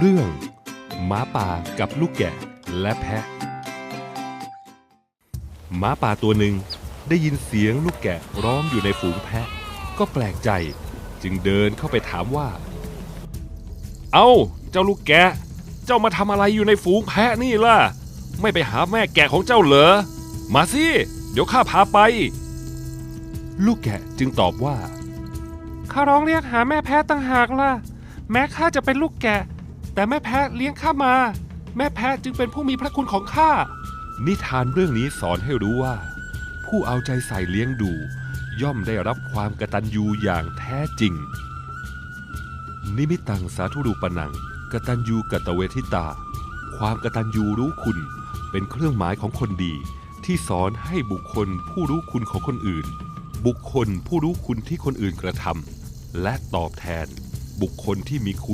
เรื่องหมาป่ากับลูกแกะและแพะหมาป่าตัวหนึ่งได้ยินเสียงลูกแกะร้องอยู่ในฝูงแพะ ก็แปลกใจจึงเดินเข้าไปถามว่า เอา้า เจ้าลูกแกะ เจ้ามาทำอะไรอยู่ในฝูงแพะนี่ล่ะ ไม่ไปหาแม่แกะของเจ้าเหรอ มาสิ เดี๋ยวข้าพาไป ลูกแกะจึงตอบว่า ข้าร้องเรียกหาแม่แพะตั้งหากล่ะ แม้ข้าจะเป็นลูกแกะ แต่แม่แพะเลี้ยงข้ามา แม่แพะจึงเป็นผู้มีพระคุณของข้า นิทานเรื่องนี้สอนให้รู้ว่า ผู้เอาใจใส่เลี้ยงดู ย่อมได้รับความกตัญญูอย่างแท้จริง นิมิตังสาธุรูปนังกตัญญูกตเวทิตา ความกตัญญูรู้คุณ เป็นเครื่องหมายของคนดี ที่สอนให้บุคคลผู้รู้คุณของคนอื่น บุคคลผู้รู้คุณที่คนอื่นกระทำและตอบแทนบุคคลที่มีคุณ